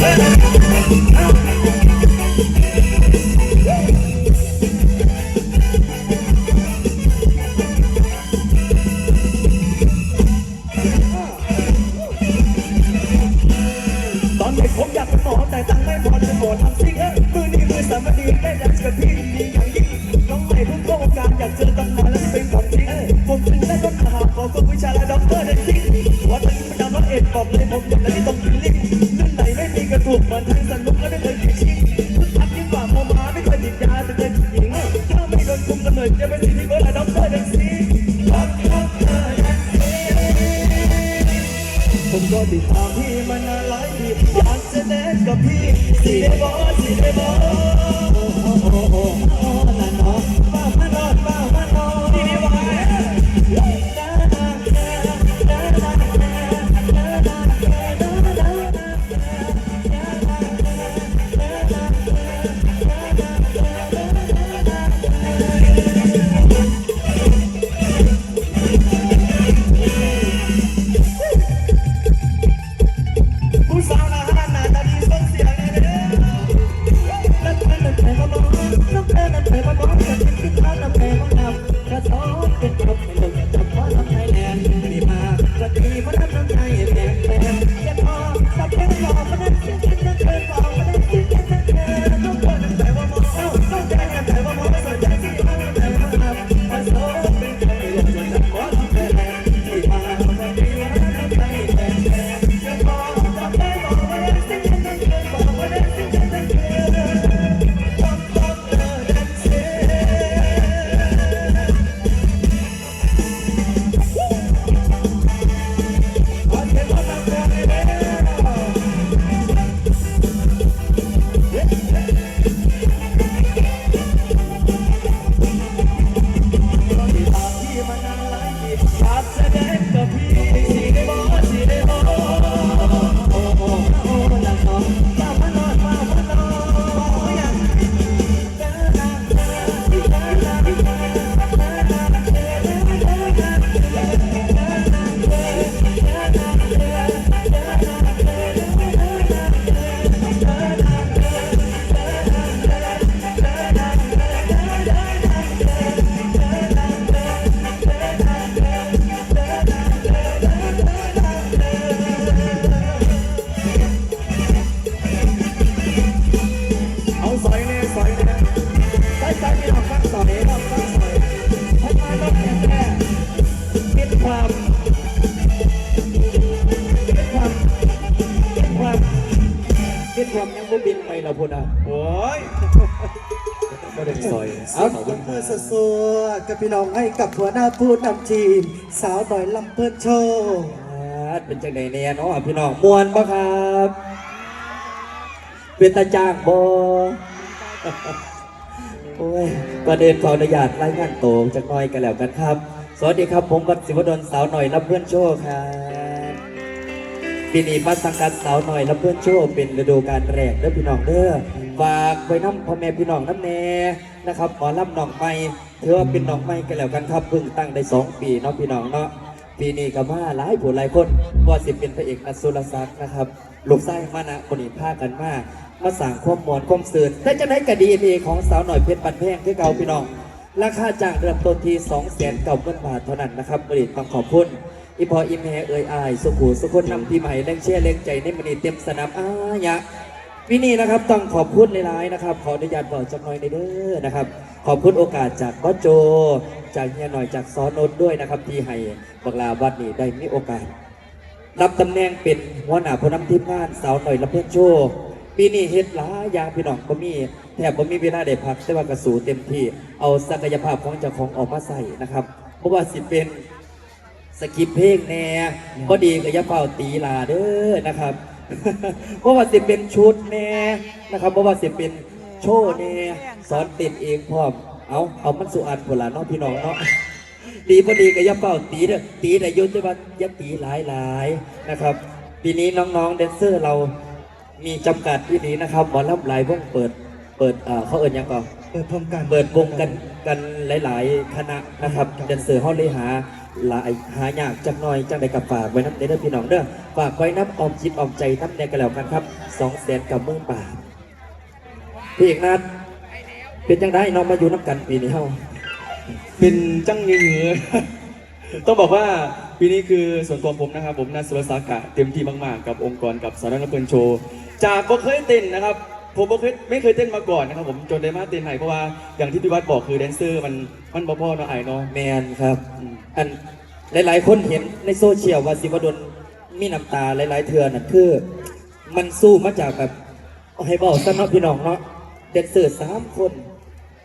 Let's go. ติดตามพี่มานานหลายปีอยากจะแนกับพี่สิได้บอสิได้บอโอ้โอ้โอ้โอ้โอ้นั่นเนา no, no, no, no, no, ความยังบ่บินไปเราพูดอะโอ้ยก็ได้สอยเอาตบมือสดๆกับพี่น้องให้กับหัวหน้าผู้นำทีม สาวหน่อยลำเพิดโชว์เป็นจังไดเนี่ยเนาะพี่น้องมวนปะครับเป็นตาจ้างบโอ้ยก่อนเดินขออนุญาตรายงานโตวจากน้อยกันแล้วกันครับ สวัสดีครับ ผมวัดศิวดลสาวหน่อยรับเพื่อนโชว์ครับ ปีนี้มาสังกัดสาวหน่อยรับเพื่อนโชว์เป็นฤดูกาลแรกเด้อพี่น้องเด้อฝากไว้น้ำพ่อแม่พี่น้องน้ำแน่นะครับหมอลำหนองไม้ถือว่าเป็นหนองไม้กันแล้วกันครับเพิ่งตั้งได้สองปีเนาะพี่น้องเนาะปีนี้ก็มาหลายผู้หลายคนว่าสิเป็นพระเอกนัทสุรศักดิ์นะครับลูกไส้มานะคนนี้พากันมามาสั่งความมวนความสื่นแต่จะได้กระดีเอของสาวหน่อยเพชรปันแพงที่เก่าพี่น้องราคาจ้างเริ่มต้นที่2องแสนเก้าพันบาทเท่านั้นนะครับบริษัทต้องขอบคุณ อีพออีเมเอยอายสุขุสุคนนำพี่ใหม่เล่งเชื่อเล่งใจในมันนีเต็มสนามอายะปีนี้นะครับต้องขอบคุณหลายๆนะครับ ขออนุญาตบอกจักหน่อยในเด้อนะครับ ขอบคุณโอกาสจากบอสโจ จากเฮียหน่อยจากซอนนด้วยนะครับ ที่ให้บักลาวัดนี้ได้มีโอกาส รับตำแหน่งเป็นหัวหน้าผู้นำทีมงานสาวหน่อยละเพื่อนโชว์ปีนี้เฮ็ดหลายอย่างพี่น้องก็มีแทบบ่มีเวลาได้พักแต่ว่ากระสูเต็มที่เอาศักยภาพของเจ้าของออกมาใส่นะครับ เพราะว่าสิเป็น สกิปเพลงแน่ก็ดีก็อย่าเป่าตีลาเด้อนะครับเพราะว่าสิเป็นชุดแน่นะครับเพราะว่าสิเป็นโชว์แน่สอนติดเองพร้อมเอาเอามันสุอันผลาเนาะพี่น้องเนาะตีพอดีก็อย่าเป่าตีเด้อตีแต่ยุทธว่าอย่าตีหลายหลายๆนะครับ ปีนี้น้องๆแดนเซอร์เรามีจำกัดที่นี้นะครับหมอลำหลายวงเปิดเปิดเอ่อเขาเอ่ยยังก่อน เปิดพร้อมกันเปิดวงกันกันหลาย ๆ คณะนะครับครับแดนเซอร์เฮาเลยหาหลายหายากจักหน่อยจังใดกับฝากไว้น้ำเด้อพี่น้องเด้อฝากไว้น้ำออมจิตออมใจน้ำแดงกันแล้วกันครับสองแสนกับเมืองบาทพี่เอกนัทเป็นจังได้น้องมาอยู่น้ำกันปีนี้เฮาเป็นจังเงือต้องบอกว่าปีนี้คือส่วนตัวผมนะครับ ผมนัทสุรศักดิ์อะเต็มที่มาก ๆ กับองค์กรกับสารนักเปิลโชว์ จากบ่เคยเต้นนะครับ ผมบ่เคยไม่เคยเต้นมาก่อนนะครับผมจนได้มาเต้นให้เพราะว่าอย่างที่พี่วัดบอกคือแดนเซอร์มันมันบ่พอเนาะไอ้เนาะแมนครับ อันหลาย ๆ คนเห็นในโซเชียลว่าสิวดลมีน้ำตาหลาย ๆ เทือน่ะคือ มันสู้มาจากแบบเอาให้บอกซะเนาะพี่น้องเนาะเด็กเสือสามคน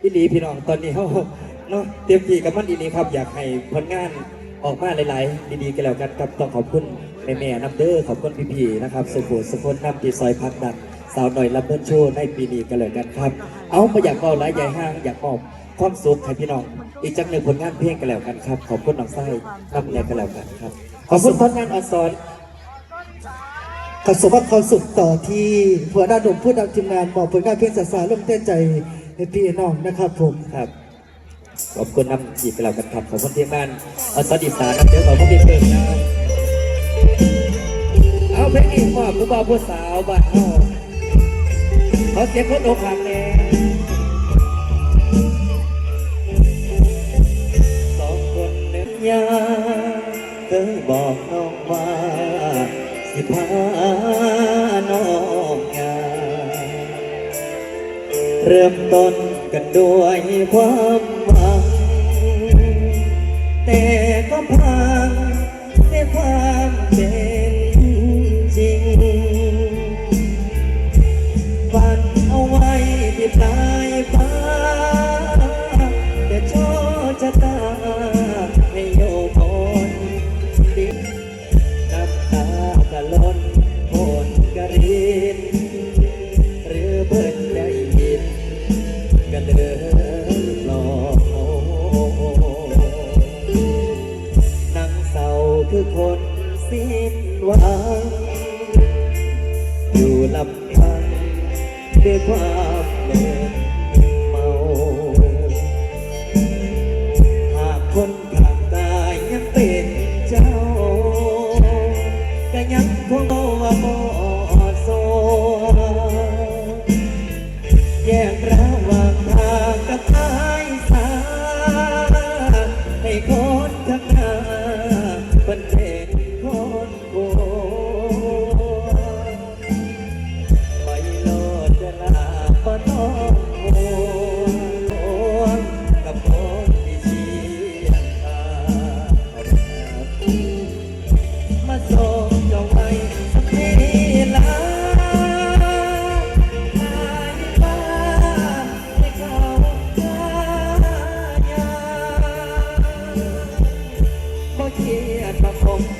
อีหลีพี่น้องตอนนี้เขาเนาะเตรียมที่กับมันอีนี้ครับ อยากให้ผลงานออกมาหลาย ๆ ดีๆกันแล้วกันครับต้องขอบคุณแม่ๆนับเด้อขอบคุณพี่ๆนะครับสุขุสุขนนำที่ซอยพักดัน สาวหน่อยรับเพื่อนโชว์ในปีนี้กันเลยกันครับ เอาไปอยากเอาหลายใหญ่ห้างอยากมอบความสุขให้พี่น้อง อีกจังหนึ่งผลงานเพลงกันแล้วกันครับขอบคุณน้องไส้นำแนกันแล้วกันครับ ขอบคุณผลงานออนซอนขอสมบัติความสุขต่อที่หัวหน้าหนุ่มผู้นำทีมงานมอบผลงานเพลงสาสาร่วมเต้นใจให้พี่น้องนะครับผมครับขอบคุณนำอีกกันแล้วกันครับขอบคุณทีมงานออนซอนอีสานนะเดี๋ยวขอบคุณพี่เพิ่มนะเอาเพลงอีกมอบผู้บ่าวผู้สาวบ้านเฮา ขอเสียงคนอกหักแน่สองคนนึกยาเคยบอกน้องว่า สิพาน้องงาเริ่มต้นกันด้วยความหวัง แต่ก็พังในความเป็น คือคนสิ้นหวัง อยู่ลำพังด้วยความเหนื่อย ขีย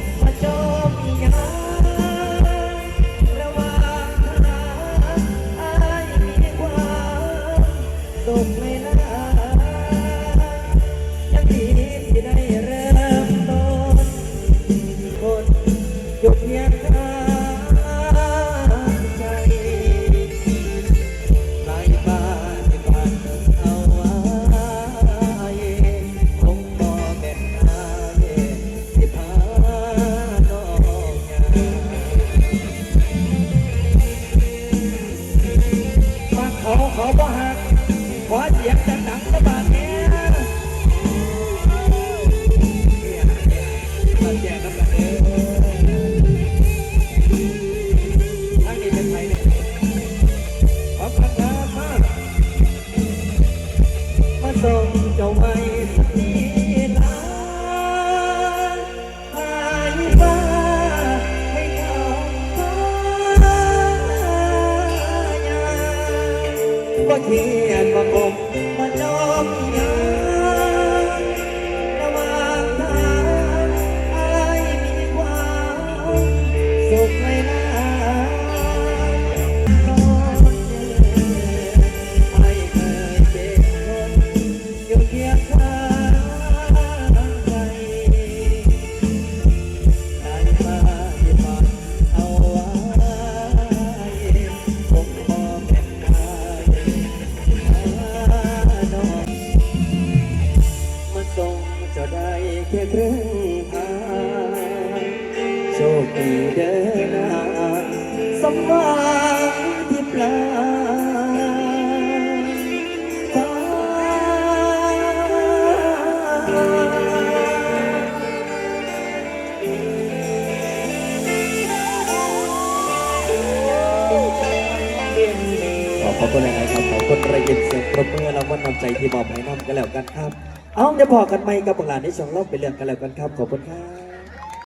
ที่มอบให้นำกันแล้วกันครับ เอาเดี๋ยวพอกันไหมกับพวกหลานในช่องเล่าไปเรื่องกันแล้วกันครับ ขอบคุณครับ